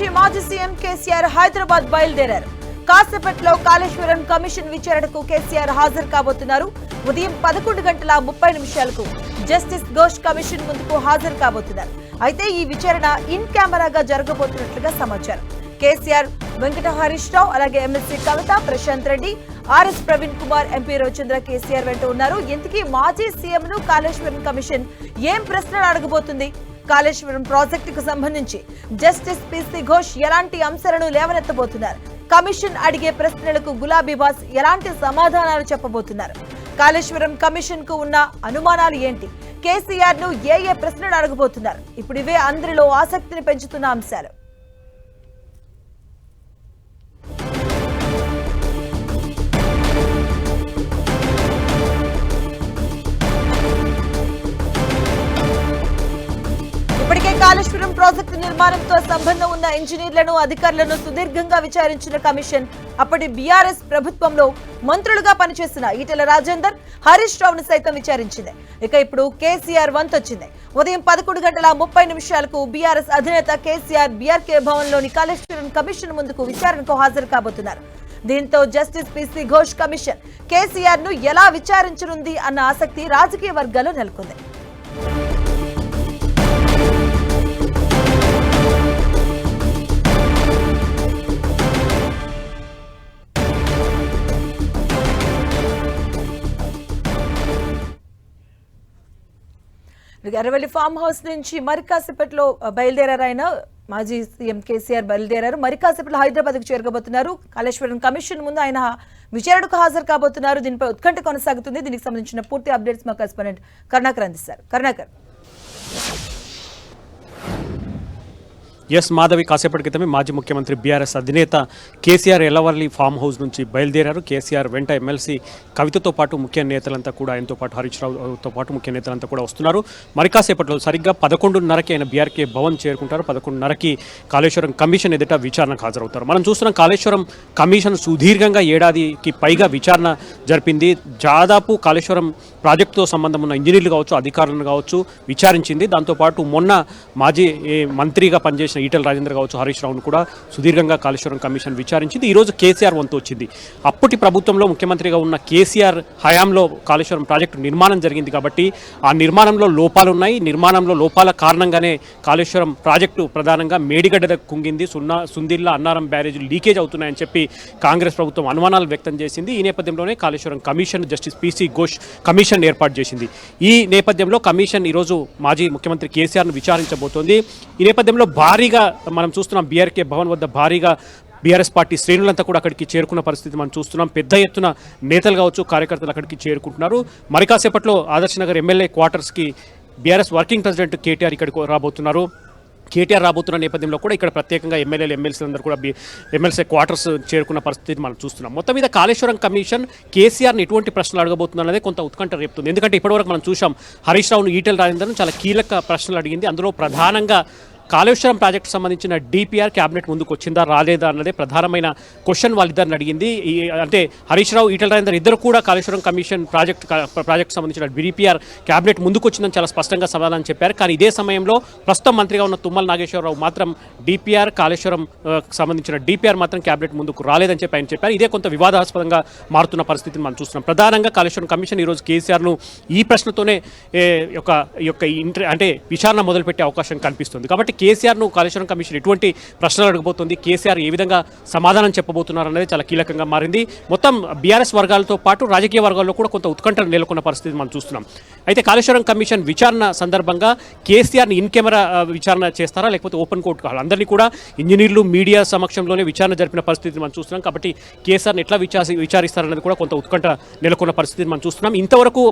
నుంచి మాజీ సీఎం కేసీఆర్ హైదరాబాద్ బయలుదేరారు. కాసేపట్లో కాళేశ్వరం కమిషన్ విచారణకు కేసీఆర్ హాజరు కాబోతున్నారు. ఉదయం పదకొండు గంటల ముప్పై నిమిషాలకు జస్టిస్ ఘోష్ కమిషన్ ముందుకు హాజరు కాబోతున్నారు. అయితే ఈ విచారణ ఇన్ కెమెరాగా జరగబోతున్నట్లుగా సమాచారం. కేసీఆర్ వెంకట హరీష్ రావు అలాగే MLC Kavitha Prashant Reddy RS Praveen Kumar MP Ravichandra KCR వెంట ఉన్నారు. ఇంతకీ మాజీ సీఎం ను కాళేశ్వరం కమిషన్ ఏం ప్రశ్నలు అడగబోతుంది? కాళేశ్వరం ప్రాజెక్టుకు సంబంధించి జస్టిస్ పిసి ఘోష్ ఎలాంటి అంశాలను లేవనెత్తబోతున్నారు? కమిషన్ అడిగే ప్రశ్నలకు గులాబీ బాస్ ఎలాంటి సమాధానాలు చెప్పబోతున్నారు? కాళేశ్వరం కమిషన్కు ఉన్న అనుమానాలు ఏంటి? కేసీఆర్ను ఏ ఏ ప్రశ్నలు అడగబోతున్నారు? ఇప్పుడు ఇవే అందరిలో ఆసక్తిని పెంచుతున్న అంశాలు. కాళేశ్వరం ప్రాజెక్టు నిర్మాణంతో సంబంధం ఉన్న ఇంజనీర్లను అధికారులను సుదీర్ఘంగా విచారించిన కమిషన్ అప్పటి బీఆర్ఎస్ ప్రభుత్వంలో మంత్రులుగా పనిచేసిన ఈటెల రాజేందర్ హరీష్ రావును సైతం విచారించింది. ఇక ఇప్పుడు కేసీఆర్ వంతొచ్చింది. ఉదయం పదకొండు గంటల ముప్పై నిమిషాలకు బీఆర్ఎస్ అధినేత కేసీఆర్ బీఆర్కే భవన్లోని కాళేశ్వరం కమిషన్ ముందుకు విచారణకు హాజరు కాబోతున్నారు. దీంతో జస్టిస్ పిసి ఘోష్ కమిషన్ కేసీఆర్ను ఎలా విచారించనుంది అన్న ఆసక్తి రాజకీయ వర్గాల్లో నెలకొంది. ఎర్రవల్లి ఫామ్ హౌస్ నుంచి మరి కాసేపట్లో బయలుదేరారు ఆయన. మాజీ సీఎం కేసీఆర్ బయలుదేరారు. మరి కాసేపట్లో హైదరాబాద్కు చేరుకోబోతున్నారు కాళేశ్వరం కమిషన్ ముందు ఆయన విచారణకు హాజరు కాబోతున్నారు. దీనిపై ఉత్కంఠ కొనసాగుతుంది. దీనికి సంబంధించిన పూర్తి అప్డేట్స్ మా కరెస్పాండెంట్ కరుణాకర్ అందిస్తారు. కరుణాకర్. ఎస్ మాధవి కాసేపటి క్రితమే మాజీ ముఖ్యమంత్రి బీఆర్ఎస్ అధినేత కేసీఆర్ ఎల్లవర్లి ఫామ్ హౌస్ నుంచి బయలుదేరారు. కేసీఆర్ వెంట ఎమ్మెల్సీ కవితతో పాటు ముఖ్య నేతలంతా కూడా ఆయనతో పాటు హరీష్ రావుతో పాటు ముఖ్య నేతలంతా కూడా వస్తున్నారు. మరి కాసేపట్లో సరిగ్గా పదకొండున్నరకి ఆయన బీఆర్కే భవన్ చేరుకుంటారు. పదకొండున్నరకి కాళేశ్వరం కమిషన్ ఎదుట విచారణకు హాజరవుతారు. మనం చూస్తున్నాం కాళేశ్వరం కమిషన్ సుదీర్ఘంగా ఏడాదికి పైగా విచారణ జరిపింది. దాదాపు కాళేశ్వరం ప్రాజెక్టుతో సంబంధం ఉన్న ఇంజనీర్లు కావచ్చు అధికారులను కావచ్చు విచారించింది. దాంతోపాటు మొన్న మాజీ మంత్రిగా పనిచేసిన ఈటల రాజేంద్ర కావచ్చు హరీష్ రావును కూడా సుదీర్ఘంగా కాళేశ్వరం కమిషన్ విచారించింది. ఈరోజు కేసీఆర్ వంతు వచ్చింది. అప్పటి ప్రభుత్వంలో ముఖ్యమంత్రిగా ఉన్న కేసీఆర్ హయాంలో కాళేశ్వరం ప్రాజెక్టు నిర్మాణం జరిగింది కాబట్టి ఆ నిర్మాణంలో లోపాలు ఉన్నాయి. నిర్మాణంలో లోపాల కారణంగానే కాళేశ్వరం ప్రాజెక్టు ప్రధానంగా మేడిగడ్డ కుంగింది. సున్నా సుందిల్లా అన్నారం బ్యారేజీలు లీకేజ్ అవుతున్నాయని చెప్పి కాంగ్రెస్ ప్రభుత్వం అనుమానాలు వ్యక్తం చేసింది. ఈ నేపథ్యంలోనే Kaleshwaram commission justice PC Ghosh commission ఏర్పాటు చేసింది. ఈ నేపథ్యంలో కమిషన్ ఈరోజు మాజీ ముఖ్యమంత్రి కేసీఆర్ను విచారించబోతోంది. ఈ నేపథ్యంలో భారీగా మనం చూస్తున్నాం బీఆర్కే భవన్ వద్ద భారీగా బీఆర్ఎస్ పార్టీ శ్రేణులంతా కూడా అక్కడికి చేరుకున్న పరిస్థితి మనం చూస్తున్నాం. పెద్ద ఎత్తున నేతలు కావచ్చు కార్యకర్తలు అక్కడికి చేరుకుంటున్నారు. మరి కాసేపట్లో నగర్ ఎమ్మెల్యే క్వార్టర్స్కి బీఆర్ఎస్ వర్కింగ్ ప్రెసిడెంట్ కేటీఆర్ ఇక్కడికి రాబోతున్నారు. కేటీఆర్ రాబోతున్న నేపథ్యంలో కూడా ఇక్కడ ప్రత్యేకంగా ఎమ్మెల్యేలు ఎమ్మెల్సీలు అందరూ కూడా ఎమ్మెల్సీ క్వార్టర్స్ చేరుకున్న పరిస్థితి మనం చూస్తున్నాం. మొత్తం మీద కాళేశ్వరం కమిషన్ కేసీఆర్ని ఎటువంటి ప్రశ్నలు అడగబోతున్నారు అనేది కొంత ఉత్కంఠ రేపుతుంది. ఎందుకంటే ఇప్పటివరకు మనం చూసాం హరీష్ రావును ఈటెల రాజేందర్ను చాలా కీలక ప్రశ్నలు అడిగింది. అందులో ప్రధానంగా కాళేశ్వరం ప్రాజెక్టు సంబంధించిన డిపిఆర్ క్యాబినెట్ ముందుకు వచ్చిందా రాలేదా అన్నదే ప్రధానమైన క్వశ్చన్ వాళ్ళిద్దరిని అడిగింది. ఈ అంటే హరీష్ రావు ఈటల రాజేందర్ ఇద్దరు కూడా కాళేశ్వరం కమిషన్ ప్రాజెక్ట్ ప్రాజెక్ట్ సంబంధించిన డిపిఆర్ క్యాబినెట్ ముందుకు వచ్చిందని చాలా స్పష్టంగా సమాధానం చెప్పారు. కానీ ఇదే సమయంలో ప్రస్తుతం మంత్రిగా ఉన్న తుమ్మల నాగేశ్వరరావు మాత్రం డిపిఆర్ కాళేశ్వరం సంబంధించిన డిపిఆర్ మాత్రం క్యాబినెట్ ముందుకు రాలేదని చెప్పి ఆయన చెప్పారు. ఇదే కొంత వివాదాస్పదంగా మారుతున్న పరిస్థితిని మనం చూస్తున్నాం. ప్రధానంగా కాళేశ్వరం కమిషన్ ఈరోజు కేసీఆర్ను ఈ ప్రశ్నతోనే యొక్క ఈ యొక్క ఇంటర్ అంటే విచారణ మొదలుపెట్టే అవకాశం కనిపిస్తుంది. కాబట్టి కేసీఆర్ను కాళేశ్వరం కమిషన్ ఎటువంటి ప్రశ్నలు అడగబోతుంది. కేసీఆర్ ఏ విధంగా సమాధానం చెప్పబోతున్నారు అనేది చాలా కీలకంగా మారింది. మొత్తం బీఆర్ఎస్ వర్గాలతో పాటు రాజకీయ వర్గాల్లో కూడా కొంత ఉత్కంఠ నెలకొన్న పరిస్థితి మనం చూస్తున్నాం. అయితే కాళేశ్వరం కమిషన్ విచారణ సందర్భంగా కేసీఆర్ని ఇన్ కెమెరా విచారణ చేస్తారా? లేకపోతే ఓపెన్ కోర్టు కావాలి? అందరినీ కూడా ఇంజనీర్లు మీడియా సమక్షంలోనే విచారణ జరిపిన పరిస్థితిని మనం చూస్తున్నాం. కాబట్టి కేసీఆర్ని ఎట్లా విచారి విచారిస్తారనేది కూడా కొంత ఉత్కంఠ నెలకొన్న పరిస్థితిని మనం చూస్తున్నాం. ఇంతవరకు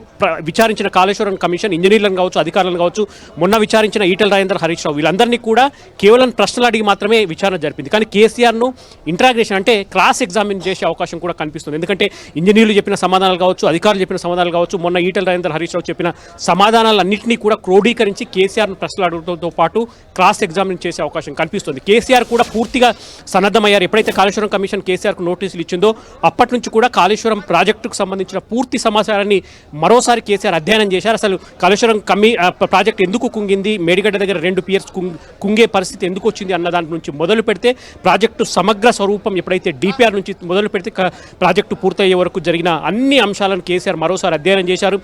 విచారించిన కాళేశ్వరం కమిషన్ ఇంజనీర్లను కావచ్చు అధికారులను కావచ్చు మొన్న విచారించిన ఈటల రాజేంద్ర హరీష్ రావు వీళ్ళందరినీ కూడా కేవలం ప్రశ్నలు అడిగి మాత్రమే విచారణ జరిపింది. కానీ కేసీఆర్ను ఇంట్రాగ్రేషన్ అంటే క్రాస్ ఎగ్జామిన్ చేసే అవకాశం కూడా కనిపిస్తుంది. ఎందుకంటే ఇంజనీర్లు చెప్పిన సమాధానాలు కావచ్చు అధికారులు చెప్పిన సమాధానాలు కావచ్చు మొన్న ఈటల రాజేంద్ర హరీష్ రావు చెప్పిన సమాధానాలన్నింటినీ కూడా క్రోడీకరించి కేసీఆర్ను ప్రశ్నలు అడగడంతో పాటు క్రాస్ ఎగ్జామిన్ చేసే అవకాశం కనిపిస్తుంది. కేసీఆర్ కూడా పూర్తిగా సన్నద్ధమయ్యారు. ఎప్పుడైతే కాళేశ్వరం కమిషన్ కేసీఆర్కు నోటీసులు ఇచ్చిందో అప్పటి నుంచి కూడా కాళేశ్వరం ప్రాజెక్టుకు సంబంధించిన పూర్తి సమాచారాన్ని మరోసారి కేసీఆర్ అధ్యయనం చేశారు. అసలు కాళేశ్వరం కమి ప్రాజెక్ట్ ఎందుకు కుంగింది? మేడిగడ్డ దగ్గర రెండు పియర్స్ కుంగే పరిస్థితి ఎందుకు వచ్చింది అన్న దాని నుంచి మొదలు పెడితే ప్రాజెక్టు సమగ్ర స్వరూపం ఎప్పుడైతే డిపిఆర్ నుంచి మొదలు పెడితే క- ప్రాజెక్టు పూర్తయ్యే వరకు జరిగిన అన్ని అంశాలను కేసీఆర్ మరోసారి అధ్యయనం చేశారు.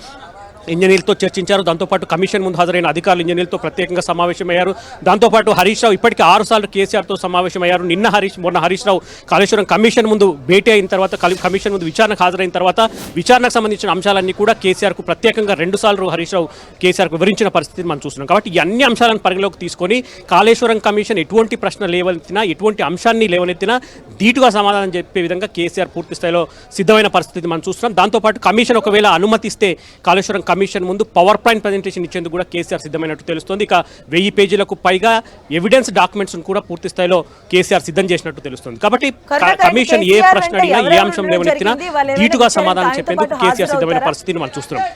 ఇంజనీర్లతో చర్చించారు. దాంతోపాటు కమిషన్ ముందు హాజరైన అధికారులు ఇంజనీర్లతో ప్రత్యేకంగా సమావేశమయ్యారు. దాంతోపాటు హరీష్ రావు ఇప్పటికే ఆరు సార్లు కేసీఆర్తో సమావేశమయ్యారు. నిన్న హరీష్ మొన్న హరీష్ రావు కాళేశ్వరం కమిషన్ ముందు భేటీ అయిన తర్వాత కమిషన్ ముందు విచారణకు హాజరైన తర్వాత విచారణకు సంబంధించిన అంశాలన్నీ కూడా కేసీఆర్కు ప్రత్యేకంగా రెండు సార్లు హరీష్ రావు కేసీఆర్కు వివరించిన పరిస్థితి మనం చూస్తున్నాం. కాబట్టి ఈ అన్ని అంశాలను పరిగణలోకి తీసుకొని కాళేశ్వరం కమిషన్ ఎటువంటి ప్రశ్న లేవనెత్తినా ఎటువంటి అంశాన్ని లేవనెత్తినా ధీటుగా సమాధానం చెప్పే విధంగా కేసీఆర్ పూర్తి స్థాయిలో సిద్ధమైన పరిస్థితి మనం చూస్తున్నాం. దాంతోపాటు కమిషన్ ఒకవేళ అనుమతిస్తే కాళేశ్వరం కమిషన్ ముందు పవర్ పాయింట్ ప్రజెంటేషన్ ఇచ్చేందుకు కూడా కేసీఆర్ సిద్ధమైనట్టు తెలుస్తోంది. ఇక వెయ్యి పేజీలకు పైగా ఎవిడెన్స్ డాక్యుమెంట్స్ కూడా పూర్తి స్థాయిలో కేసీఆర్ సిద్ధం చేసినట్టు తెలుస్తుంది. కాబట్టి కమిషన్ ఏ ప్రశ్న అడిగినా ఏ అంశం లేవనెత్తినా ధీటుగా సమాధానం చెప్పేందుకు కేసీఆర్ సిద్ధమైన? పరిస్థితిని మనం చూస్తున్నాం.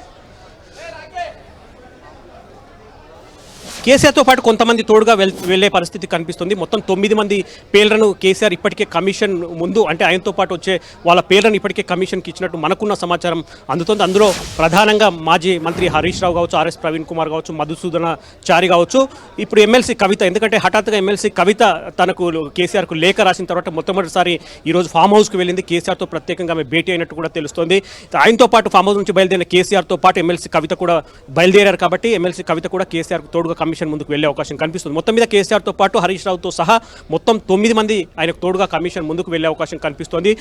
కేసీఆర్తో పాటు కొంతమంది తోడుగా వెళ్ళే పరిస్థితి కనిపిస్తుంది. మొత్తం తొమ్మిది మంది పేర్లను కేసీఆర్ ఇప్పటికే కమిషన్ ముందు అంటే ఆయనతో పాటు వచ్చే వాళ్ళ పేర్లను ఇప్పటికే కమిషన్కి ఇచ్చినట్టు మనకున్న సమాచారం అందుతుంది. అందులో ప్రధానంగా మాజీ మంత్రి హరీష్ రావు కావచ్చు ఆర్ఎస్ ప్రవీణ్ కుమార్ కావచ్చు మధుసూదన చారి కావచ్చు. ఇప్పుడు ఎమ్మెల్సీ కవిత ఎందుకంటే హఠాత్తుగా ఎమ్మెల్సీ కవిత తనకు కేసీఆర్కు లేఖ రాసిన తర్వాత మొట్టమొదటిసారి ఈరోజు ఫామ్ హౌస్కి వెళ్ళింది. కేసీఆర్తో ప్రత్యేకంగా ఆమె భేటీ అయినట్టు కూడా తెలుస్తోంది. ఆయనతో పాటు ఫామ్ హౌస్ నుంచి బయలుదేరిన కేసీఆర్తో పాటు ఎమ్మెల్సీ కవిత కూడా బయలుదేరారు కాబట్టి ఎమ్మెల్సీ కవిత కూడా కేసీఆర్ తోడుగా కమిషన్ ముందుకు వెళ్ళే అవకాశం కనిపిస్తుంది. మొత్తం మీద కేసీఆర్తో పాటు హరీష్ రావుతో సహా మొత్తం తొమ్మిది మంది ఆయనకు తోడుగా కమిషన్ ముందుకు వెళ్ళే అవకాశం కనిపిస్తోంది.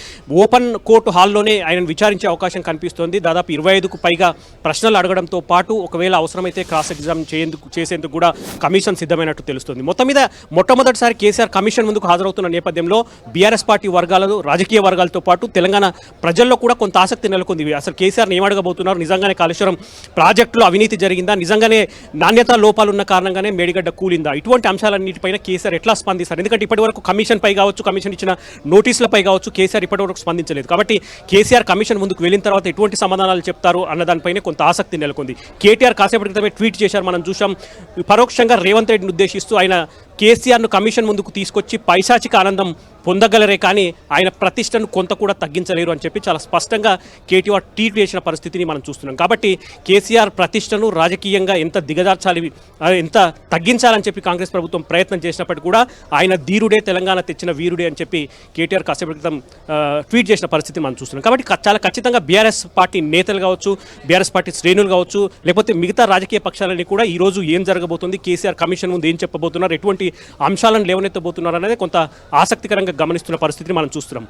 ఓపెన్ కోర్టు హాల్లోనే ఆయనను విచారించే అవకాశం కనిపిస్తోంది. దాదాపు ఇరవై ఐదుకు పైగా ప్రశ్నలు అడగడంతో పాటు ఒకవేళ అవసరమైతే క్రాస్ ఎగ్జామ్ చేయందుకు చేసేందుకు కూడా కమిషన్ సిద్ధమైనట్టు తెలుస్తుంది. మొత్తం మీద మొట్టమొదటిసారి కేసీఆర్ కమిషన్ ముందుకు హాజరవుతున్న నేపథ్యంలో బీఆర్ఎస్ పార్టీ వర్గాలు రాజకీయ వర్గాలతో పాటు తెలంగాణ ప్రజల్లో కూడా కొంత ఆసక్తి నెలకొంది. అసలు కేసీఆర్ని ఏమడగబోతున్నారు? నిజంగానే కాళేశ్వరం ప్రాజెక్టులో అవినీతి జరిగిందా? నిజంగానే నాణ్యత లోపాలు ఉన్న కారణంగానే మేడిగడ్డ కూలిందా? ఇటువంటి అంశాలన్నిటిపైన కేసీఆర్ ఎట్లా స్పందిస్తారు? ఎందుకంటే ఇప్పటివరకు కమిషన్ పై కావచ్చు కమిషన్ ఇచ్చిన నోటీసులపై కావచ్చు కేసీఆర్ ఇప్పటివరకు స్పందించలేదు. కాబట్టి కేసీఆర్ కమిషన్ ముందుకు వెళ్ళిన తర్వాత ఎటువంటి సమాధానాలు చెప్తారు అన్న దానిపైన కొంత ఆసక్తి నెలకొంది. కేటీఆర్ కాసేపటి క్రితమే ట్వీట్ చేశారు మనం చూసాం పరోక్షంగా రేవంత్ రెడ్డిని ఉద్దేశిస్తూ ఆయన కేసీఆర్ను కమిషన్ ముందుకు తీసుకొచ్చి పైశాచిక ఆనందం పొందగలరే కానీ ఆయన ప్రతిష్టను కొంత కూడా తగ్గించలేరు అని చెప్పి చాలా స్పష్టంగా కేటీఆర్ ట్వీట్ చేసిన పరిస్థితిని మనం చూస్తున్నాం. కాబట్టి కేసీఆర్ ప్రతిష్టను రాజకీయంగా ఎంత దిగజార్చాలి ఎంత తగ్గించాలని చెప్పి కాంగ్రెస్ ప్రభుత్వం ప్రయత్నం చేసినప్పటికీ కూడా ఆయన ధీరుడే తెలంగాణ తెచ్చిన వీరుడే అని చెప్పి కేటీఆర్ కాసేపటి క్రితం ట్వీట్ చేసిన పరిస్థితి మనం చూస్తున్నాం. కాబట్టి చాలా ఖచ్చితంగా బీఆర్ఎస్ పార్టీ నేతలు కావచ్చు బీఆర్ఎస్ పార్టీ శ్రేణులు కావచ్చు లేకపోతే మిగతా రాజకీయ పక్షాలని కూడా ఈ రోజు ఏం జరగబోతుంది కేసీఆర్ కమిషన్ ముందు ఏం చెప్పబోతున్నారు ఎటువంటి అంశాలను లేవనెత్తబోతున్నారు అనేది కొంత ఆసక్తికరంగా గమనిస్తున్న పరిస్థితిని మనం చూస్తున్నాం.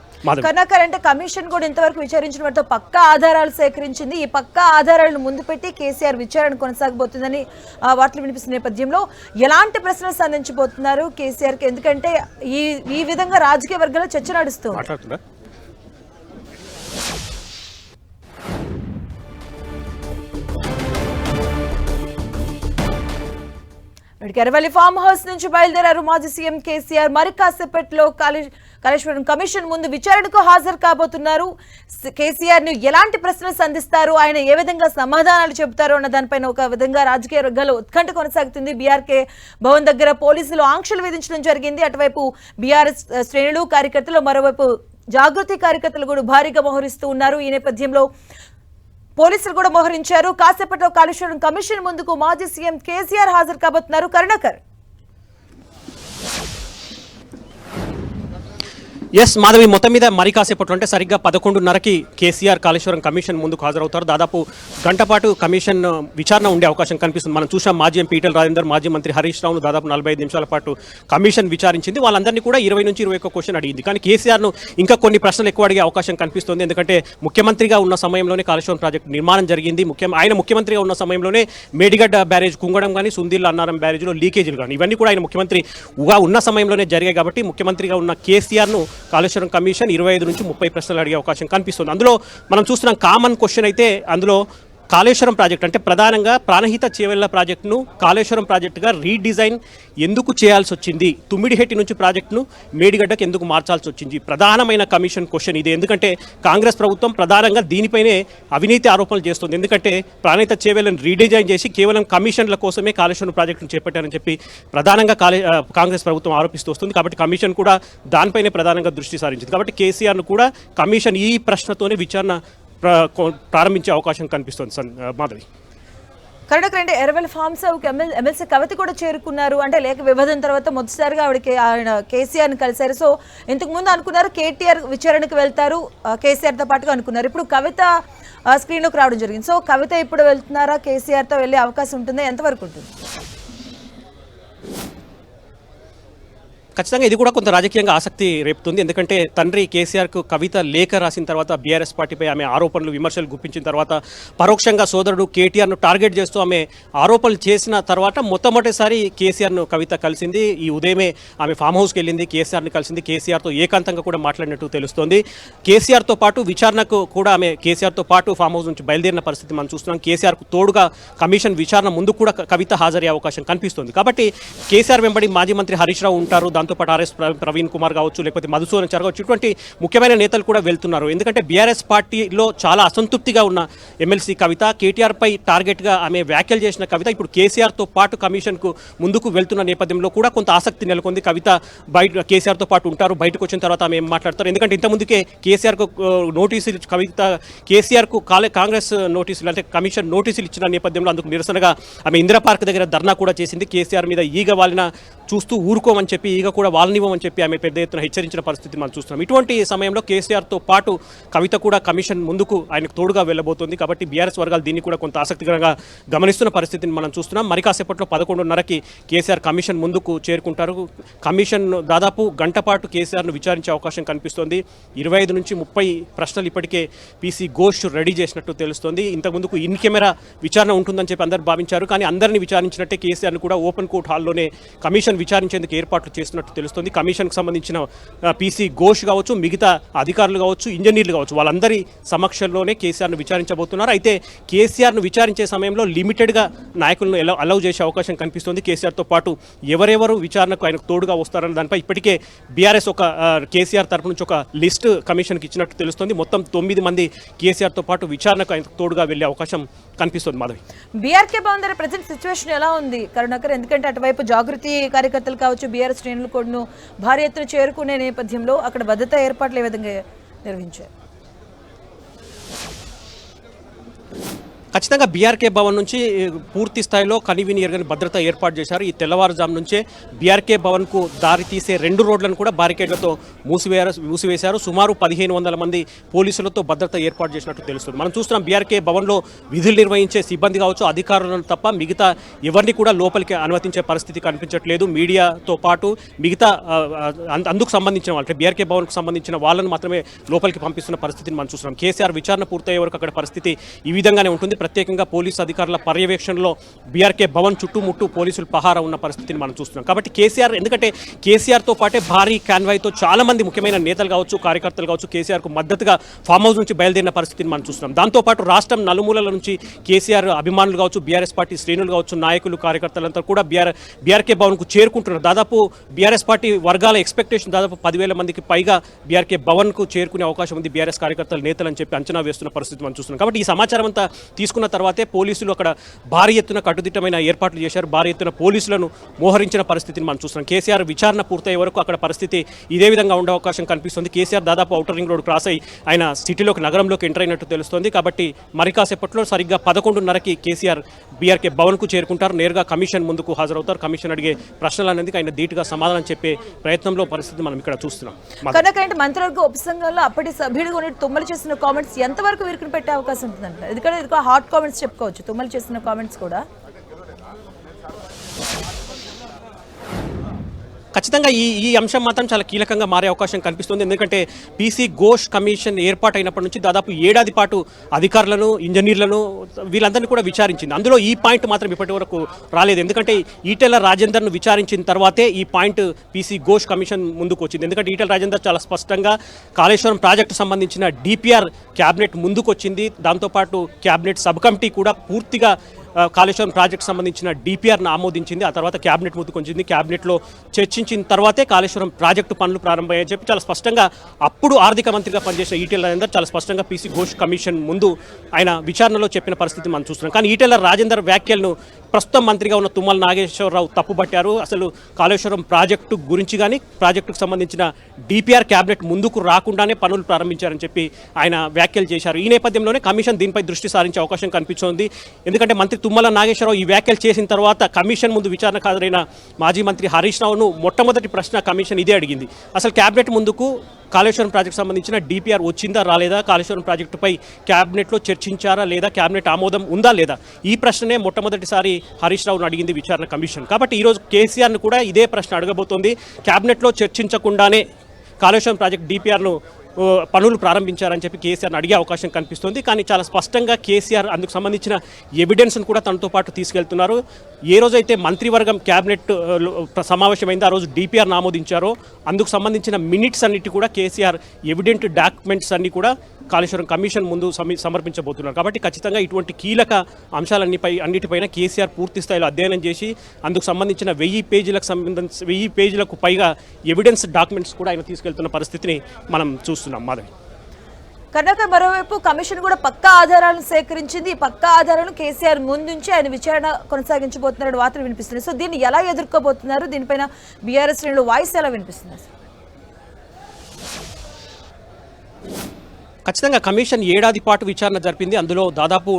కర్ణాకర్ అంటే కమిషన్ కూడా ఇంతవరకు విచారించిన వాటితో పక్కా ఆధారాలు సేకరించింది. ఈ పక్కా ఆధారాలను ముందు పెట్టి కేసీఆర్ విచారణ కొనసాగబోతుందని ఆ, వార్తలు వినిపిస్తున్న నేపథ్యంలో ఎలాంటి ప్రశ్నలు సంధించబోతున్నారు కేసీఆర్కి ఎందుకంటే ఈ ఈ విధంగా రాజకీయ వర్గాల్లో చర్చ నడుస్తుంది. ఎరవల్లి ఫామ్ హౌస్ నుంచి బయలుదేరారు మాజీ సీఎం కేసీఆర్. మరి కాసేపట్లో కాళేశ్వరం కమిషన్ ముందు విచారణకు హాజరు కాబోతున్నారు. కేసీఆర్ను ఎలాంటి ప్రశ్నలు సంధిస్తారు? ఆయన ఏ విధంగా సమాధానాలు చెబుతారు అన్న దానిపైన ఒక విధంగా రాజకీయ వర్గాల్లో ఉత్కంఠ కొనసాగుతుంది. బీఆర్కే భవన్ దగ్గర పోలీసులు ఆంక్షలు విధించడం జరిగింది. అటువైపు బీఆర్ఎస్ శ్రేణులు కార్యకర్తలు మరోవైపు జాగృతి కార్యకర్తలు కూడా భారీగా మోహరిస్తూ ఉన్నారు. ఈ నేపథ్యంలో పోలీసులు కూడా మోహరించారు. కాసేపట్లో కాళేశ్వరం కమిషన్ ముందుకు మాజీ సీఎం కేసీఆర్ హాజరు కాబోతున్నారు. కరుణాకర్ ఎస్ మాధవి మొత్తం మీద మరి కాసేపట్లో అంటే సరిగ్గా పదకొండున్నరకి కేసీఆర్ కాళేశ్వరం కమిషన్ ముందుకు హాజరవుతారు. దాదాపు గంట పాటు కమిషన్ విచారణ ఉండే అవకాశం కనిపిస్తుంది. మనం చూసాం మాజీ ఎంపీ ఈటల రాజేందర్ మాజీ మంత్రి హరీష్ రావును దాదాపు నలభై ఐదు నిమిషాల పాటు కమిషన్ విచారించింది. వాళ్ళందరినీ కూడా ఇరవై నుంచి ఇరవై ఒక్క క్వశ్చన్ అడిగింది. కానీ కేసీఆర్ను ఇంకా కొన్ని ప్రశ్నలు ఎక్కువ అడిగే అవకాశం కనిపిస్తుంది. ఎందుకంటే ముఖ్యమంత్రిగా ఉన్న సమయంలోనే కాళేశ్వరం ప్రాజెక్టు నిర్మాణం జరిగింది. ముఖ్యం ఆయన ముఖ్యమంత్రిగా ఉన్న సమయంలోనే మేడిగడ్డ బ్యారేజ్ కుంగడం కానీ సుందిల్ అన్నారం బ్యారేజ్లో లీకేజీలు కానీ ఇవన్నీ కూడా ఆయన ముఖ్యమంత్రిగా ఉన్న సమయంలోనే జరిగాయి. కాబట్టి ముఖ్యమంత్రిగా ఉన్న కేసీఆర్ను కాళేశ్వరం కమిషన్ ఇరవై ఐదు నుంచి ముప్పై ప్రశ్నలు అడిగే అవకాశం కనిపిస్తుంది. అందులో మనం చూస్తున్నాం కామన్ క్వశ్చన్ అయితే అందులో కాళేశ్వరం ప్రాజెక్ట్ అంటే ప్రధానంగా ప్రాణహిత చేవెళ్ళ ప్రాజెక్టును కాళేశ్వరం ప్రాజెక్టుగా రీడిజైన్ ఎందుకు చేయాల్సి వచ్చింది? తుమ్మిడిహెట్టి నుంచి ప్రాజెక్టును మేడిగడ్డకు ఎందుకు మార్చాల్సి వచ్చింది? ప్రధానమైన కమిషన్ క్వశ్చన్ ఇది. ఎందుకంటే కాంగ్రెస్ ప్రభుత్వం ప్రధానంగా దీనిపైనే అవినీతి ఆరోపణలు చేస్తుంది. ఎందుకంటే ప్రాణహిత చేవెళ్ళను రీడిజైన్ చేసి కేవలం కమిషన్ల కోసమే కాళేశ్వరం ప్రాజెక్టును చేపట్టారని చెప్పి ప్రధానంగా కాలే కాంగ్రెస్ ప్రభుత్వం ఆరోపిస్తూ వస్తుంది. కాబట్టి కమిషన్ కూడా దానిపైనే ప్రధానంగా దృష్టి సారించింది. కాబట్టి కేసీఆర్ను కూడా కమిషన్ ఈ ప్రశ్నతోనే విచారణ ప్రారంభించే అవకాశం కనిపిస్తుంది మాధవి. కర్ణాటక అంటే ఎర్రవెల్ ఫార్మ్స్ ఎమ్మెల్సీ కవిత కూడా చేరుకున్నారు. అంటే లేక విభజన తర్వాత మొదటిసారిగా ఆవిడకి ఆయన కేసీఆర్ని కలిశారు. సో ఇంతకు ముందు అనుకున్నారు కేటీఆర్ విచారణకు వెళ్తారు. కేసీఆర్తో పాటుగా అనుకున్నారు. ఇప్పుడు కవిత స్క్రీన్లోకి రావడం జరిగింది. సో కవిత ఇప్పుడు వెళ్తున్నారా? కేసీఆర్తో వెళ్ళే అవకాశం ఉంటుందా? ఎంతవరకు ఉంటుంది? ఖచ్చితంగా ఇది కూడా కొంత రాజకీయంగా ఆసక్తి రేపుతుంది. ఎందుకంటే తండ్రి కేసీఆర్కు కవిత లేఖ రాసిన తర్వాత బీఆర్ఎస్ పార్టీపై ఆమె ఆరోపణలు విమర్శలు గుప్పించిన తర్వాత పరోక్షంగా సోదరుడు కేటీఆర్ను టార్గెట్ చేస్తూ ఆమె ఆరోపణలు చేసిన తర్వాత మొట్టమొదటిసారి కేసీఆర్ను కవిత కలిసింది. ఈ ఉదయమే ఆమె ఫామ్ హౌస్కి వెళ్ళింది కేసీఆర్ని కలిసింది. కేసీఆర్తో ఏకాంతంగా కూడా మాట్లాడినట్టు తెలుస్తోంది. కేసీఆర్తో పాటు విచారణకు కూడా ఆమె కేసీఆర్తో పాటు ఫామ్ హౌస్ నుంచి బయలుదేరిన పరిస్థితి మనం చూస్తున్నాం. కేసీఆర్కు తోడుగా కమిషన్ విచారణ ముందు కూడా కవిత హాజరయ్యే అవకాశం కనిపిస్తుంది. కాబట్టి కేసీఆర్ వెంబడి మాజీ మంత్రి హరీష్ రావు ఉంటారు. దాంతోపాటు ఆర్ఎస్ ప్రవీణ్ కుమార్ కావచ్చు లేకపోతే మధుసూదన్ చార్ కావచ్చు ఇటువంటి ముఖ్యమైన నేతలు కూడా వెళ్తున్నారు. ఎందుకంటే బీఆర్ఎస్ పార్టీలో చాలా అసంతృప్తిగా ఉన్న ఎమ్మెల్సీ కవిత కేటీఆర్ పై టార్గెట్గా ఆమె వ్యాఖ్యలు చేసిన కవిత ఇప్పుడు కేసీఆర్తో పాటు కమిషన్కు ముందుకు వెళ్తున్న నేపథ్యంలో కూడా కొంత ఆసక్తి నెలకొంది. కవిత బయట కేసీఆర్తో పాటు ఉంటారు బయటకు వచ్చిన తర్వాత ఆమె ఏం మాట్లాడతారు? ఎందుకంటే ఇంతకుముందుకే కేసీఆర్కు నోటీసులు కవిత కేసీఆర్కు కాలే కాంగ్రెస్ నోటీసులు అంటే కమిషన్ నోటీసులు ఇచ్చిన నేపథ్యంలో అందుకు నిరసనగా ఆమె ఇందిరా పార్క్ దగ్గర ధర్నా కూడా చేసింది. కేసీఆర్ మీద ఈగ వాలిన చూస్తూ ఊరుకోమని చెప్పి ఈగ కూడా వాళ్ళనివ్వమని చెప్పి ఆమె పెద్ద ఎత్తున హెచ్చరించిన పరిస్థితి మనం చూస్తున్నాం. ఇటువంటి సమయంలో కేసీఆర్తో పాటు కవిత కూడా కమిషన్ ముందుకు ఆయనకు తోడుగా వెళ్ళబోతోంది కాబట్టి బీఆర్ఎస్ వర్గాలు దీన్ని కూడా కొంత ఆసక్తికరంగా గమనిస్తున్న పరిస్థితిని మనం చూస్తున్నాం. మరి కాసేపట్లో పదకొండున్నరకి కేసీఆర్ కమిషన్ ముందుకు చేరుకుంటారు. కమిషన్ దాదాపు గంట పాటు కేసీఆర్ను విచారించే అవకాశం కనిపిస్తోంది. ఇరవై ఐదు నుంచి ముప్పై ప్రశ్నలు ఇప్పటికే పీసీ ఘోష్ రెడీ చేసినట్టు తెలుస్తోంది. ఇంతకుముందుకు ఇన్ కెమెరా విచారణ ఉంటుందని చెప్పి అందరు భావించారు. కానీ అందరిని విచారించినట్టే కేసీఆర్ను కూడా ఓపెన్ కోర్ట్ హాల్లోనే కమిషన్ విచారించేందుకు ఏర్పాట్లు చేస్తున్నట్టు తెలుస్తుంది. కమిషన్కు సంబంధించిన పీసీ ఘోష్ కావచ్చు మిగతా అధికారులు కావచ్చు ఇంజనీర్లు కావచ్చు వాళ్ళందరి సమక్షంలోనే కేసీఆర్ను విచారించబోతున్నారు. అయితే కేసీఆర్ను విచారించే సమయంలో లిమిటెడ్గా నాయకులను ఎలా అలౌ చేసే అవకాశం కనిపిస్తుంది. కేసీఆర్తో పాటు ఎవరెవరు విచారణకు ఆయనకు తోడుగా వస్తారన్న దానిపై ఇప్పటికే బీఆర్ఎస్ ఒక కేసీఆర్ తరపు నుంచి ఒక లిస్ట్ కమిషన్కి ఇచ్చినట్టు తెలుస్తుంది. మొత్తం తొమ్మిది మంది కేసీఆర్తో పాటు విచారణకు ఆయనకు తోడుగా వెళ్ళే అవకాశం కనిపిస్తుంది. Madhavi. BRK Bhavan present situation ఎలా ఉంది? కరుణాకర్ ఎందుకంటే అటువైపు జాగృతి కార్యకర్తలు కావచ్చు బీఆర్ శ్రేణులు కోడ్ను భారీ ఎత్తున చేరుకునే నేపథ్యంలో అక్కడ భద్రతా ఏర్పాట్లు ఏ విధంగా నిర్వహించారు? ఖచ్చితంగా బీఆర్కే భవన్ నుంచి పూర్తి స్థాయిలో కనివిని ఎరగని భద్రత ఏర్పాటు చేశారు. ఈ తెల్లవారుజాము నుంచే బీఆర్కే భవన్కు దారి తీసే రెండు రోడ్లను కూడా బారికేడ్లతో మూసివేయారు మూసివేశారు. సుమారు పదిహేను వందల మంది పోలీసులతో భద్రత ఏర్పాటు చేసినట్టు తెలుస్తుంది. మనం చూస్తున్నాం బీఆర్కే భవన్లో విధులు నిర్వహించే సిబ్బంది కావచ్చు అధికారులను తప్ప మిగతా ఎవరిని కూడా లోపలికి అనుమతించే పరిస్థితి కనిపించట్లేదు. మీడియాతో పాటు మిగతా అందుకు సంబంధించిన వాళ్ళు అంటే బీఆర్కే భవన్కు సంబంధించిన వాళ్ళను మాత్రమే లోపలికి పంపిస్తున్న పరిస్థితిని మనం చూస్తున్నాం. కేసీఆర్ విచారణ పూర్తయ్యే వరకు అక్కడ పరిస్థితి ఈ విధంగానే ఉంటుంది. ప్రత్యేకంగా పోలీసు అధికారుల పర్యవేక్షణలో బీఆర్కే భవన్ చుట్టుముట్టు పోలీసులు పహారా ఉన్న పరిస్థితిని మనం చూస్తున్నాం. కాబట్టి కేసీఆర్ ఎందుకంటే కేసీఆర్తో పాటే భారీ కాన్వాయ్తో చాలా మంది ముఖ్యమైన నేతలు కావచ్చు కార్యకర్తలు కావచ్చు కేసీఆర్కు మద్దతుగా ఫామ్ హౌస్ నుంచి బయలుదేరిన పరిస్థితిని మనం చూస్తున్నాం. దాంతోపాటు రాష్ట్రం నలుమూలల నుంచి కేసీఆర్ అభిమానులు కావచ్చు బీఆర్ఎస్ పార్టీ శ్రేణులు కావచ్చు నాయకులు కార్యకర్తలంతా కూడా బీఆర్ బీఆర్కే భవన్కు చేరుకుంటున్నారు. దాదాపు బీఆర్ఎస్ పార్టీ వర్గాల ఎక్స్పెక్టేషన్ దాదాపు పదివేల మందికి పైగా బీఆర్కే భవన్కు చేరుకునే అవకాశం ఉంది బీఆర్ఎస్ కార్యకర్తలు నేతలు అని చెప్పి అంచనా వేస్తున్న పరిస్థితి మనం చూస్తున్నాం. కాబట్టి ఈ సమాచారం అంతా తెలుసుకున్న తర్వాతే పోలీసులు అక్కడ భారీ ఎత్తున కట్టుదిట్టమైన ఏర్పాట్లు చేశారు. భారీ ఎత్తున పోలీసులను మోహరించిన పరిస్థితిని మనం చూస్తున్నాం. కేసీఆర్ విచారణ పూర్తయ్యే వరకు అక్కడ పరిస్థితి ఇదే విధంగా ఉండే అవకాశం కనిపిస్తుంది. కేసీఆర్ దాదాపు అవుటర్ రింగ్ రోడ్ క్రాస్ అయి ఆయన సిటీలోకి నగరంలోకి ఎంటర్ అయినట్టు తెలుస్తుంది. కాబట్టి మరి కాసేపట్లో సరిగ్గా పదకొండున్నరకి కేసీఆర్ బీఆర్కే భవన్కు చేరుకుంటారు. నేరుగా కమిషన్ ముందుకు హాజరవుతారు. కమిషన్ అడిగే ప్రశ్నలు అనేది ఆయన ధీటుగా సమాధానం చెప్పే ప్రయత్నంలో పరిస్థితి మనం ఇక్కడ చూస్తున్నాం. కనుక మంత్రివర్గ ఉపసంఘంలో అప్పటి సభ్యుడిగా తుమ్మలు చేసిన కామెంట్స్ ఎంతవరకు వీరికి పెట్టే అవకాశం ఉంటుందంట ఎందుకంటే హాట్ కామెంట్స్ చెప్పుకోవచ్చు. తుమ్మలు చేసిన కామెంట్స్ కూడా. ఖచ్చితంగా ఈ ఈ అంశం మాత్రం చాలా కీలకంగా మారే అవకాశం కనిపిస్తుంది. ఎందుకంటే పీసీ ఘోష్ కమిషన్ ఏర్పాటైనప్పటి నుంచి దాదాపు ఏడాది పాటు అధికారులను ఇంజనీర్లను వీళ్ళందరినీ కూడా విచారించింది. అందులో ఈ పాయింట్ మాత్రం ఇప్పటి వరకు రాలేదు. ఎందుకంటే ఈటెల రాజేందర్ను విచారించిన తర్వాతే ఈ పాయింట్ పీసీ ఘోష్ కమిషన్ ముందుకు వచ్చింది. ఎందుకంటే ఈటెల రాజేందర్ చాలా స్పష్టంగా కాళేశ్వరం ప్రాజెక్టు సంబంధించిన డిపిఆర్ క్యాబినెట్ ముందుకు వచ్చింది దాంతోపాటు క్యాబినెట్ సబ్ కమిటీ కూడా పూర్తిగా కాళేశ్వరం ప్రాజెక్ట్ సంబంధించిన డిపిఆర్ను ఆమోదించింది. ఆ తర్వాత క్యాబినెట్ ముందుకొంచింది క్యాబినెట్లో చర్చించిన తర్వాతే కాళేశ్వరం ప్రాజెక్టు పనులు ప్రారంభమయ్యాయని చెప్పి చాలా స్పష్టంగా అప్పుడు ఆర్థిక మంత్రిగా పనిచేసిన ఈటెల రాజేందర్ చాలా స్పష్టంగా పీసీ ఘోష్ కమిషన్ ముందు ఆయన విచారణలో చెప్పిన పరిస్థితి మనం చూస్తున్నాం. కానీ ఈటెల రాజేందర్ వ్యాఖ్యలను ప్రస్తుతం మంత్రిగా ఉన్న తుమ్మల నాగేశ్వరరావు తప్పుపట్టారు. అసలు కాళేశ్వరం ప్రాజెక్టు గురించి కానీ ప్రాజెక్టుకు సంబంధించిన డిపిఆర్ క్యాబినెట్ ముందుకు రాకుండానే పనులు ప్రారంభించారని చెప్పి ఆయన వ్యాఖ్యలు చేశారు. ఈ నేపథ్యంలోనే కమిషన్ దీనిపై దృష్టి సారించే అవకాశం కనిపిస్తోంది ఎందుకంటే మంత్రి తుమ్మల నాగేశ్వరరావు ఈ వ్యాఖ్యలు చేసిన తర్వాత కమిషన్ ముందు విచారణ హాజరైన మాజీ మంత్రి హరీష్ రావును మొట్టమొదటి ప్రశ్న కమిషన్ ఇదే అడిగింది. అసలు క్యాబినెట్ ముందుకు కాళేశ్వరం ప్రాజెక్టు సంబంధించిన డిపిఆర్ వచ్చిందా రాలేదా? కాళేశ్వరం ప్రాజెక్టుపై క్యాబినెట్లో చర్చించారా లేదా? క్యాబినెట్ ఆమోదం ఉందా లేదా? ఈ ప్రశ్ననే మొట్టమొదటిసారి హరీష్ రావును అడిగింది విచారణ కమిషన్. కాబట్టి ఈరోజు కేసీఆర్ను కూడా ఇదే ప్రశ్న అడగబోతోంది. క్యాబినెట్లో చర్చించకుండానే కాళేశ్వరం ప్రాజెక్ట్ డిపిఆర్ను పనులు ప్రారంభించారని చెప్పి కేసీఆర్ని అడిగే అవకాశం కనిపిస్తుంది. కానీ చాలా స్పష్టంగా కేసీఆర్ అందుకు సంబంధించిన ఎవిడెన్స్ను కూడా తనతో పాటు తీసుకెళ్తున్నారు. ఏ రోజైతే మంత్రివర్గం క్యాబినెట్ సమావేశమైందో ఆ రోజు డిపిఆర్ ఆమోదించారో అందుకు సంబంధించిన మినిట్స్ అన్నిటి కూడా కేసీఆర్ ఎవిడెంట్ డాక్యుమెంట్స్ అన్ని కూడా కాళేశ్వరం కమిషన్ ముందు సమర్పించబోతున్నారు. కాబట్టి ఖచ్చితంగా ఇటువంటి కీలక అంశాలన్నిపై అన్నిటిపైన కేసీఆర్ పూర్తి స్థాయిలో అధ్యయనం చేసి అందుకు సంబంధించిన వెయ్యి పేజీలకు సంబంధించి వెయ్యి పేజీలకు పైగా ఎవిడెన్స్ డాక్యుమెంట్స్ కూడా ఆయన తీసుకెళ్తున్న పరిస్థితిని మనం చూస్తున్నాం. మాధవి. కనుక మరోవైపు కమిషన్ కూడా పక్కా ఆధారాలను సేకరించింది. ఈ పక్కా ఆధారాలను కేసీఆర్ ముందుంచి ఆయన విచారణ కొనసాగించబోతున్నారని వార్తలు వినిపిస్తున్నాయి. సో దీన్ని ఎలా ఎదుర్కోబోతున్నారు? దీనిపైన బీఆర్ఎస్ శ్రేణులు వాయిస్ ఎలా వినిపిస్తుంది? అసలు? ఖచ్చితంగా కమిషన్ ఏడాది పాటు విచారణ జరిపింది. అందులో దాదాపు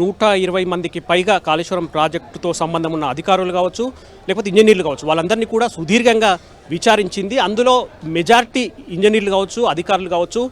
నూట ఇరవై మందికి పైగా కాళేశ్వరం ప్రాజెక్టుతో సంబంధం ఉన్న అధికారులు కావచ్చు లేకపోతే ఇంజనీర్లు కావచ్చు వాళ్ళందరినీ కూడా సుదీర్ఘంగా విచారించింది. అందులో మెజార్టీ ఇంజనీర్లు కావచ్చు అధికారులు కావచ్చు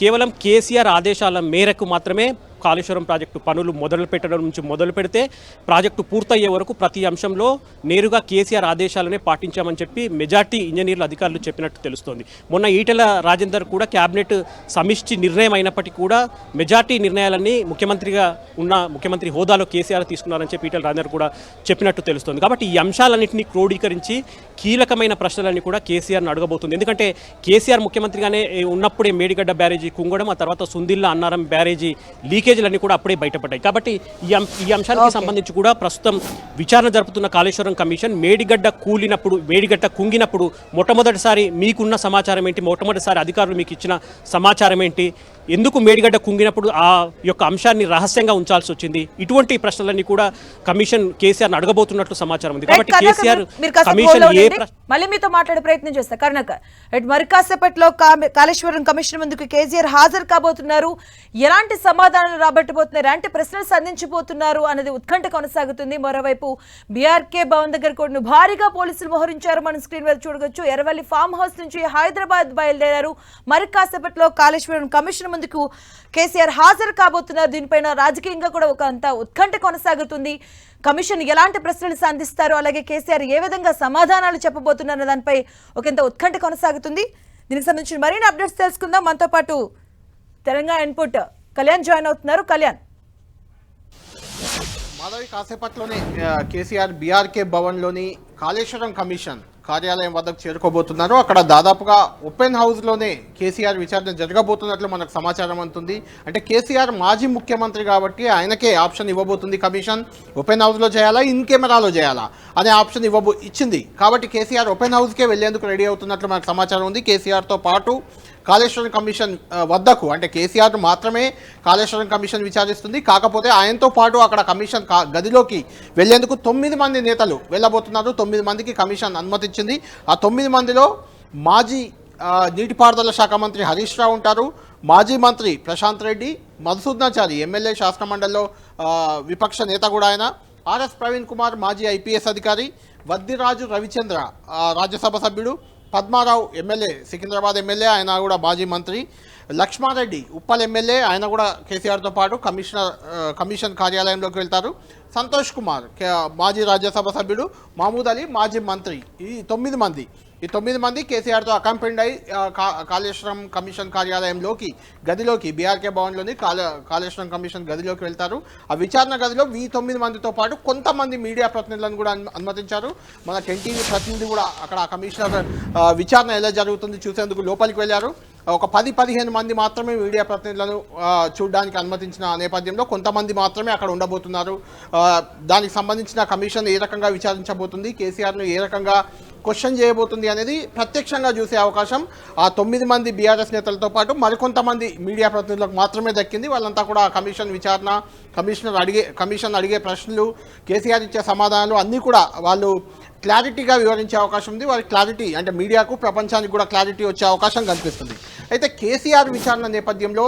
కేవలం కేసీఆర్ ఆదేశాల మేరకు మాత్రమే కాళేశ్వరం ప్రాజెక్టు పనులు మొదలు పెట్టడం నుంచి మొదలు పెడితే ప్రాజెక్టు పూర్తయ్యే వరకు ప్రతి అంశంలో నేరుగా కేసీఆర్ ఆదేశాలనే పాటించామని చెప్పి మెజార్టీ ఇంజనీర్లు అధికారులు చెప్పినట్టు తెలుస్తోంది. మొన్న ఈటెల రాజేందర్ కూడా క్యాబినెట్ సమిష్టి నిర్ణయం అయినప్పటికీ కూడా మెజార్టీ నిర్ణయాలన్నీ ముఖ్యమంత్రిగా ఉన్న ముఖ్యమంత్రి హోదాలో కేసీఆర్ తీసుకున్నారని చెప్పి ఈటెల రాజేందర్ కూడా చెప్పినట్టు తెలుస్తోంది. కాబట్టి ఈ అంశాలన్నింటినీ క్రోడీకరించి కీలకమైన ప్రశ్నలన్నీ కూడా కేసీఆర్ను అడగబోతుంది. ఎందుకంటే కేసీఆర్ ముఖ్యమంత్రిగానే ఉన్నప్పుడే మేడిగడ్డ బ్యారేజీ కుంగడం ఆ తర్వాత సుందిల్లా అన్నారం బ్యారేజీ లీకేజ్ లీకేజీలన్నీ కూడా అప్పుడే బయటపడ్డాయి. కాబట్టి ఈ అంశానికి సంబంధించి కూడా ప్రస్తుతం విచారణ జరుపుతున్న కాళేశ్వరం కమిషన్ మేడిగడ్డ కూలినప్పుడు మేడిగడ్డ కుంగినప్పుడు మొట్టమొదటిసారి మీకున్న సమాచారం ఏంటి? మొట్టమొదటిసారి అధికారులు మీకు ఇచ్చిన సమాచారం ఏంటి? ఎందుకు మేడిగడ్డ కుంగినప్పుడు ఆ యొక్క అంశాన్ని రహస్యంగా ఉంచాల్సి వచ్చింది? ఇటువంటి ప్రశ్నలన్నీ కూడా కమిషన్ కేసీఆర్ అడగబోతున్నట్లు సమాచారం ఉంది. కాబట్టి కేసీఆర్ కమిషన్ ఏ మళ్ళీ మీతో మాట్లాడే ప్రయత్నం చేస్తా. కరుణాకర్ రైట్ మరి కాసేపట్లో కాళేశ్వరం కమిషన్ ముందుకు కేసీఆర్ హాజరు కాబోతున్నారు. ఎలాంటి సమాధానాలు రాబట్టబోతున్నారు ఎలాంటి ప్రశ్నలు సంధించబోతున్నారు అనేది ఉత్కంఠ కొనసాగుతుంది. మరోవైపు బీఆర్కే భవన్ దగ్గర కూడా భారీగా పోలీసులు మోహరించారు. మనం స్క్రీన్ మీద చూడవచ్చు ఎర్రవల్లి ఫామ్ హౌస్ నుంచి హైదరాబాద్ బయలుదేరారు. మరి కాసేపట్లో కాళేశ్వరం కమిషన్ ముందుకు కేసీఆర్ హాజరు కాబోతున్నారు. దీనిపైన రాజకీయంగా కూడా ఒక అంత ఉత్కంఠ కొనసాగుతుంది. కమిషన్ ఎలాంటి ప్రశ్నలు సంధిస్తారు? అలాగే కేసీఆర్ ఏ విధంగా సమాధానాలు చెప్పబోతున్నారు? దానిపై ఒకంత ఉత్కంఠ కొనసాగుతుంది. దీనికి సంబంధించిన మరిన్ని అప్డేట్స్ తెలుసుకుందాం. మనతో పాటు తెలంగాణ ఇన్పుట్ కళ్యాణ్ జాయిన్ అవుతున్నారు. కళ్యాణ్. మాధవి కాసేపట్లోనే కేసీఆర్ బీఆర్కే భవన్లోని కాళేశ్వరం కమిషన్ కార్యాలయం వద్దకు చేరుకోబోతున్నారు. అక్కడ దాదాపుగా ఓపెన్ హౌస్లోనే కేసీఆర్ విచారణ జరగబోతున్నట్లు మనకు సమాచారం అందుతుంది. అంటే కేసీఆర్ మాజీ ముఖ్యమంత్రి కాబట్టి ఆయనకే ఆప్షన్ ఇవ్వబోతుంది కమిషన్. ఓపెన్ హౌస్లో చేయాలా ఇన్ కెమెరాలో చేయాలా? అనే ఆప్షన్ ఇవ్వబో ఇచ్చింది. కాబట్టి కేసీఆర్ ఓపెన్ హౌస్కే వెళ్ళేందుకు రెడీ అవుతున్నట్లు మనకు సమాచారం ఉంది. కేసీఆర్తో పాటు కాళేశ్వరం కమిషన్ వద్దకు. అంటే కేసీఆర్ మాత్రమే కాళేశ్వరం కమిషన్ విచారిస్తుంది. కాకపోతే ఆయనతో పాటు అక్కడ కమిషన్ కా- గదిలోకి వెళ్ళేందుకు తొమ్మిది మంది నేతలు వెళ్ళబోతున్నారు. తొమ్మిది మందికి కమిషన్ అనుమతించింది ఆ తొమ్మిది మందిలో మాజీ నీటిపారుదల శాఖ మంత్రి హరీష్ రావు ఉంటారు. మాజీ మంత్రి ప్రశాంత్ రెడ్డి మధుసూదనాచారి ఎమ్మెల్యే శాసనమండలిలో విపక్ష నేత కూడా ఆయన ఆర్ఎస్ ప్రవీణ్ కుమార్ మాజీ ఐపీఎస్ అధికారి వద్దిరాజు రవిచంద్ర రాజ్యసభ సభ్యుడు పద్మారావు ఎమ్మెల్యే సికింద్రాబాద్ ఎమ్మెల్యే ఆయన కూడా మాజీ మంత్రి. లక్ష్మారెడ్డి ఉప్పల్ ఎమ్మెల్యే ఆయన కూడా కేసీఆర్తో పాటు కమిషనర్ కమిషన్ కార్యాలయంలోకి వెళ్తారు. సంతోష్ కుమార్ కే- మాజీ రాజ్యసభ సభ్యుడు. మహమూద్ అలీ మాజీ మంత్రి. ఈ తొమ్మిది మంది. ఈ తొమ్మిది మంది కేసీఆర్తో అకంపెండ్ అయి కా- కాళేశ్వరం కమిషన్ కార్యాలయంలోకి గదిలోకి బీఆర్కే భవన్లోని కాళ కాళేశ్వరం కమిషన్ గదిలోకి వెళ్తారు. ఆ విచారణ గదిలో ఈ తొమ్మిది మందితో పాటు కొంతమంది మీడియా ప్రతినిధులను కూడా అనుమతించారు. మన ఎన్టీవీ ప్రతినిధి కూడా అక్కడ ఆ కమిషనర్ విచారణ ఎలా జరుగుతుంది చూసేందుకు లోపలికి వెళ్ళారు. ఒక పది పదిహేను మంది మాత్రమే మీడియా ప్రతినిధులను చూడడానికి అనుమతించిన నేపథ్యంలో కొంతమంది మాత్రమే అక్కడ ఉండబోతున్నారు. దానికి సంబంధించిన కమిషన్ ఏ రకంగా విచారించబోతుంది? కేసీఆర్ను ఏ రకంగా క్వశ్చన్ చేయబోతుంది అనేది ప్రత్యక్షంగా చూసే అవకాశం. ఆ తొమ్మిది మంది బీఆర్ఎస్ నేతలతో పాటు మరికొంతమంది మీడియా ప్రతినిధులకు మాత్రమే దక్కింది. వాళ్ళంతా కూడా కమిషన్ విచారణ కమిషనర్ అడిగే కమిషన్ అడిగే ప్రశ్నలు కేసీఆర్ ఇచ్చే సమాధానాలు అన్నీ కూడా వాళ్ళు క్లారిటీగా వివరించే అవకాశం ఉంది. వారి క్లారిటీ అంటే మీడియాకు ప్రపంచానికి కూడా క్లారిటీ వచ్చే అవకాశం కనిపిస్తుంది. అయితే కేసీఆర్ విచారణ నేపథ్యంలో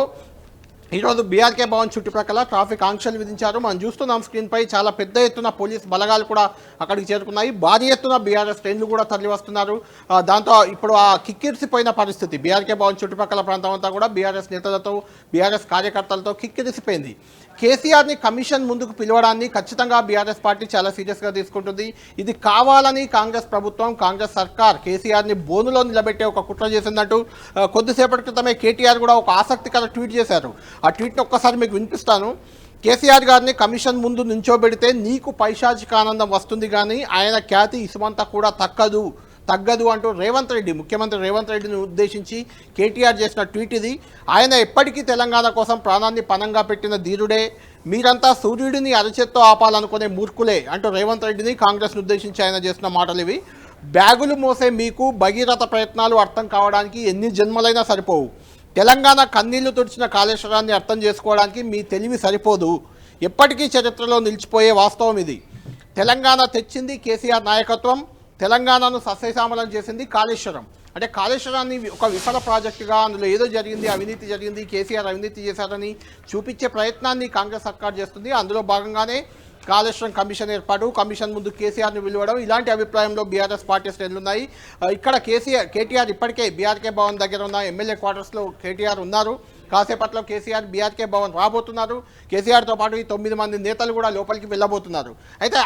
ఈరోజు బీఆర్కే భవన్ చుట్టుప్రక్కల ట్రాఫిక్ ఆంక్షలు విధించారు. మనం చూస్తున్నాం స్క్రీన్పై చాలా పెద్ద ఎత్తున పోలీస్ బలగాలు కూడా అక్కడికి చేరుకున్నాయి. భారీ ఎత్తున బీఆర్ఎస్ ట్రైన్లు కూడా తరలి వస్తున్నారు దాంతో ఇప్పుడు ఆ కిక్కిరిసిపోయిన పరిస్థితి. బీఆర్కే భవన్ చుట్టుపక్కల ప్రాంతం అంతా కూడా బీఆర్ఎస్ నేతలతో బీఆర్ఎస్ కార్యకర్తలతో కిక్కిరిసిపోయింది. కేసీఆర్ని కమిషన్ ముందుకు పిలవడాన్ని ఖచ్చితంగా బీఆర్ఎస్ పార్టీ చాలా సీరియస్గా తీసుకుంటుంది. ఇది కావాలని కాంగ్రెస్ ప్రభుత్వం కాంగ్రెస్ సర్కార్ కేసీఆర్ని బోనులో నిలబెట్టే ఒక కుట్ర చేసిందంటూ కొద్దిసేపటి క్రితమే కేటీఆర్ కూడా ఒక ఆసక్తికర ట్వీట్ చేశారు. ఆ ట్వీట్ని ఒక్కసారి మీకు వినిపిస్తాను. కేసీఆర్ గారిని కమిషన్ ముందు నుంచోబెడితే నీకు పైశాచిక ఆనందం వస్తుంది కానీ ఆయన ఖ్యాతి ఇసుమంతా కూడా తక్కదు. తగ్గదు అంటూ రేవంత్ రెడ్డి ముఖ్యమంత్రి రేవంత్ రెడ్డిని ఉద్దేశించి కేటీఆర్ చేసిన ట్వీట్ ఇది. ఆయన ఎప్పటికీ తెలంగాణ కోసం ప్రాణాన్ని పనంగా పెట్టిన ధీరుడే. మీరంతా సూర్యుడిని అరచేత్తో ఆపాలనుకునే మూర్ఖులే అంటూ రేవంత్ రెడ్డిని కాంగ్రెస్ను ఉద్దేశించి ఆయన చేసిన మాటలు ఇవి. బ్యాగులు మోసే మీకు భగీరథ ప్రయత్నాలు అర్థం కావడానికి ఎన్ని జన్మలైనా సరిపోవు. తెలంగాణ కన్నీళ్ళు తుడిచిన కాళేశ్వరాన్ని అర్థం చేసుకోవడానికి మీ తెలివి సరిపోదు. ఎప్పటికీ చరిత్రలో నిలిచిపోయే వాస్తవం ఇది. తెలంగాణ తెచ్చింది కేసీఆర్ నాయకత్వం. తెలంగాణను సస్యశ్యామలం చేసింది కాళేశ్వరం. అంటే కాళేశ్వరాన్ని ఒక విఫల ప్రాజెక్టుగా అందులో ఏదో జరిగింది అవినీతి జరిగింది కేసీఆర్ అవినీతి చేశారని చూపించే ప్రయత్నాన్ని కాంగ్రెస్ సర్కార్ చేస్తుంది. అందులో భాగంగానే కాళేశ్వరం కమిషన్ ఏర్పాటు కమిషన్ ముందు కేసీఆర్ని పిలవడం ఇలాంటి అభిప్రాయంలో బీఆర్ఎస్ పార్టీ శ్రేణులు ఉన్నాయి. ఇక్కడ కేసీఆర్ కేటీఆర్ ఇప్పటికే బీఆర్కే భవన్ దగ్గర ఉన్న ఎమ్మెల్యే క్వార్టర్స్లో కేటీఆర్ ఉన్నారు. కాసేపట్లో కేసీఆర్ బీఆర్కే భవన్ రాబోతున్నారు. కేసీఆర్తో పాటు ఈ తొమ్మిది మంది నేతలు కూడా లోపలికి వెళ్ళబోతున్నారు. అయితే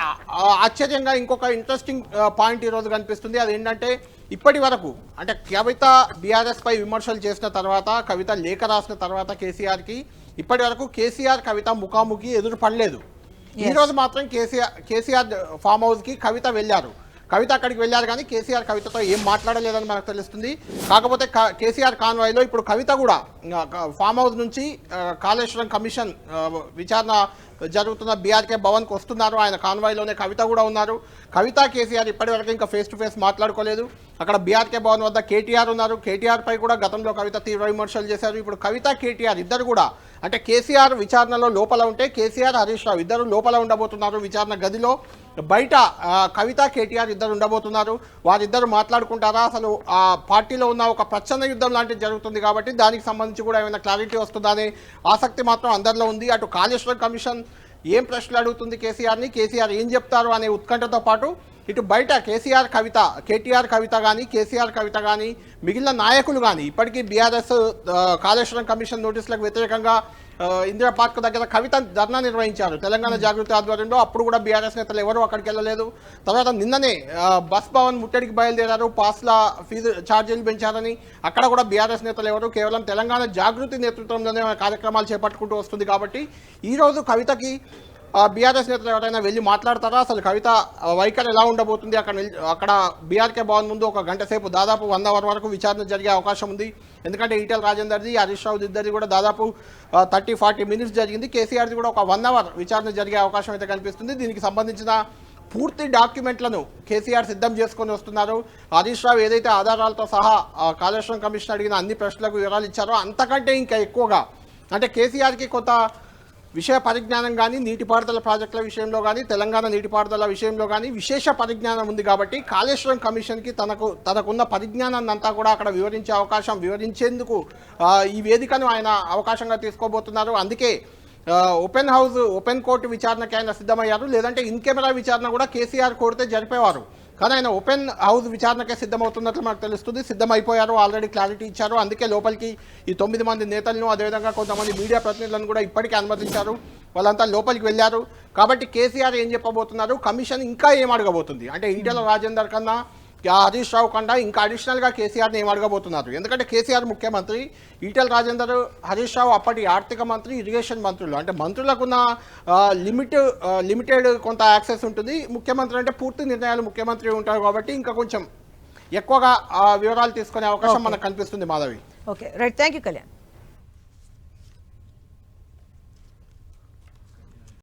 ఆశ్చర్యంగా ఇంకొక ఇంట్రెస్టింగ్ పాయింట్ ఈరోజు కనిపిస్తుంది. అదేంటంటే ఇప్పటి వరకు అంటే కవిత బీఆర్ఎస్ పై విమర్శలు చేసిన తర్వాత కవిత లేఖ రాసిన తర్వాత కేసీఆర్కి ఇప్పటి వరకు కేసీఆర్ కవిత ముఖాముఖి ఎదురు పడలేదు. ఈ రోజు మాత్రం కేసీఆర్ కేసీఆర్ ఫామ్ హౌస్కి కవిత వెళ్ళారు. కవిత అక్కడికి వెళ్ళారు కానీ కేసీఆర్ కవితతో ఏం మాట్లాడలేదని మనకు తెలుస్తుంది. కాకపోతే క- కేసీఆర్ కాన్వాయ్లో ఇప్పుడు కవిత కూడా ఫామ్ హౌస్ నుంచి కాళేశ్వరం కమిషన్ విచారణ జరుగుతున్న బీఆర్కే భవన్కి వస్తున్నారు. ఆయన కాన్వాయ్లోనే కవిత కూడా ఉన్నారు. కవిత కేసీఆర్ ఇప్పటివరకు ఇంకా ఫేస్ టు ఫేస్ మాట్లాడుకోలేదు. అక్కడ బీఆర్కే భవన్ వద్ద కేటీఆర్ ఉన్నారు. కేటీఆర్పై కూడా గతంలో కవిత తీవ్ర విమర్శలు చేశారు. ఇప్పుడు కవిత కేటీఆర్ ఇద్దరు కూడా అంటే కేసీఆర్ విచారణలో లోపల ఉంటే కేసీఆర్ హరీష్ రావు ఇద్దరు లోపల ఉండబోతున్నారు విచారణ గదిలో. బయట కవిత కేటీఆర్ ఇద్దరు ఉండబోతున్నారు. వారిద్దరు మాట్లాడుకుంటారా? అసలు ఆ పార్టీలో ఉన్న ఒక ప్రచన్న యుద్ధం లాంటిది జరుగుతుంది కాబట్టి దానికి సంబంధించి కూడా ఏమైనా క్లారిటీ వస్తుందా అనే ఆసక్తి మాత్రం అందరిలో ఉంది. అటు కాళేశ్వరం కమిషన్ ఏం ప్రశ్నలు అడుగుతుంది కేసీఆర్ని? కేసీఆర్ ఏం చెప్తారు అనే ఉత్కంఠతో పాటు ఇటు బయట కేసీఆర్ కవిత కేటీఆర్ కవిత కానీ కేసీఆర్ కవిత కానీ మిగిలిన నాయకులు కానీ ఇప్పటికీ బీఆర్ఎస్ కాళేశ్వరం కమిషన్ నోటీసులకు వ్యతిరేకంగా ఇందిరా పార్క్ దగ్గర కవిత ధర్నా నిర్వహించారు. తెలంగాణ జాగృతి ఆధ్వర్యంలో అప్పుడు కూడా బీఆర్ఎస్ నేతలు ఎవరు అక్కడికి వెళ్ళలేదు. తర్వాత నిన్ననే బస్ భవన్ ముట్టడికి బయలుదేరారు. పాస్ల ఫీజు ఛార్జీలు పెంచారని అక్కడ కూడా బీఆర్ఎస్ నేతలు ఎవరు కేవలం తెలంగాణ జాగృతి నేతృత్వంలోనే కార్యక్రమాలు చేపట్టుకుంటూ వస్తుంది కాబట్టి ఈరోజు కవితకి బీఆర్ఎస్ నేతలు ఎవరైనా వెళ్ళి మాట్లాడతారా? అసలు కవిత వైఖరి ఎలా ఉండబోతుంది? అక్కడ అక్కడ బీఆర్కే భవన్ ముందు ఒక గంట సేపు దాదాపు వంద అవర్ వరకు విచారణ జరిగే అవకాశం ఉంది. ఎందుకంటే ఈటెల రాజేందర్ది హరీష్ రావు ఇద్దరిది కూడా దాదాపు థర్టీ ఫార్టీ మినిట్స్ జరిగింది. కేసీఆర్ది కూడా ఒక వన్ అవర్ విచారణ జరిగే అవకాశం అయితే కనిపిస్తుంది. దీనికి సంబంధించిన పూర్తి డాక్యుమెంట్లను కేసీఆర్ సిద్ధం చేసుకొని వస్తున్నారు. హరీష్ రావు ఏదైతే ఆధారాలతో సహా కాళేశ్వరం కమిషన్ అడిగిన అన్ని ప్రశ్నలకు వివరాలు ఇచ్చారో అంతకంటే ఇంకా ఎక్కువగా అంటే కేసీఆర్కి కొంత విషయ పరిజ్ఞానం కానీ నీటిపారుదల ప్రాజెక్టుల విషయంలో కానీ తెలంగాణ నీటిపారుదల విషయంలో కానీ విశేష పరిజ్ఞానం ఉంది కాబట్టి కాళేశ్వరం కమిషన్కి తనకు తనకున్న పరిజ్ఞానాన్ని అంతా కూడా అక్కడ వివరించే అవకాశం వివరించేందుకు ఈ వేదికను ఆయన అవకాశంగా తీసుకోబోతున్నారు. అందుకే ఓపెన్ హౌస్ ఓపెన్ కోర్టు విచారణకి ఆయన సిద్ధమయ్యారు. లేదంటే ఇన్ కెమెరా విచారణ కూడా కేసీఆర్ కోరితే జరిపేవారు. కానీ ఆయన ఓపెన్ హౌస్ విచారణకే సిద్ధమవుతున్నట్లు మాకు తెలుస్తుంది. సిద్ధమైపోయారు ఆల్రెడీ క్లారిటీ ఇచ్చారు. అందుకే లోపలికి ఈ తొమ్మిది మంది నేతలను అదేవిధంగా కొంతమంది మీడియా ప్రతినిధులను కూడా ఇప్పటికే అనుమతించారు. వాళ్ళంతా లోపలికి వెళ్ళారు. కాబట్టి కేసీఆర్ ఏం చెప్పబోతున్నారు? కమిషన్ ఇంకా ఏం అడగబోతుంది? అంటే ఈటెల రాజేందర్ కన్నా హరీష్ రావు కన్నా ఇంకా అడిషనల్గా కేసీఆర్ని ఏం అడగబోతున్నారు? ఎందుకంటే కేసీఆర్ ముఖ్యమంత్రి ఈటెల రాజేందర్ హరీష్ రావు అప్పటి ఆర్థిక మంత్రి ఇరిగేషన్ మంత్రులు. అంటే మంత్రులకున్న లిమిట్ లిమిటెడ్ కొంత యాక్సెస్ ఉంటుంది. ముఖ్యమంత్రి అంటే పూర్తి నిర్ణయాలు ముఖ్యమంత్రి ఉంటారు కాబట్టి ఇంకా కొంచెం ఎక్కువగా వివరాలు తీసుకునే అవకాశం మనకు కనిపిస్తుంది Madhavi. Okay. Right. Thank you Kalyan.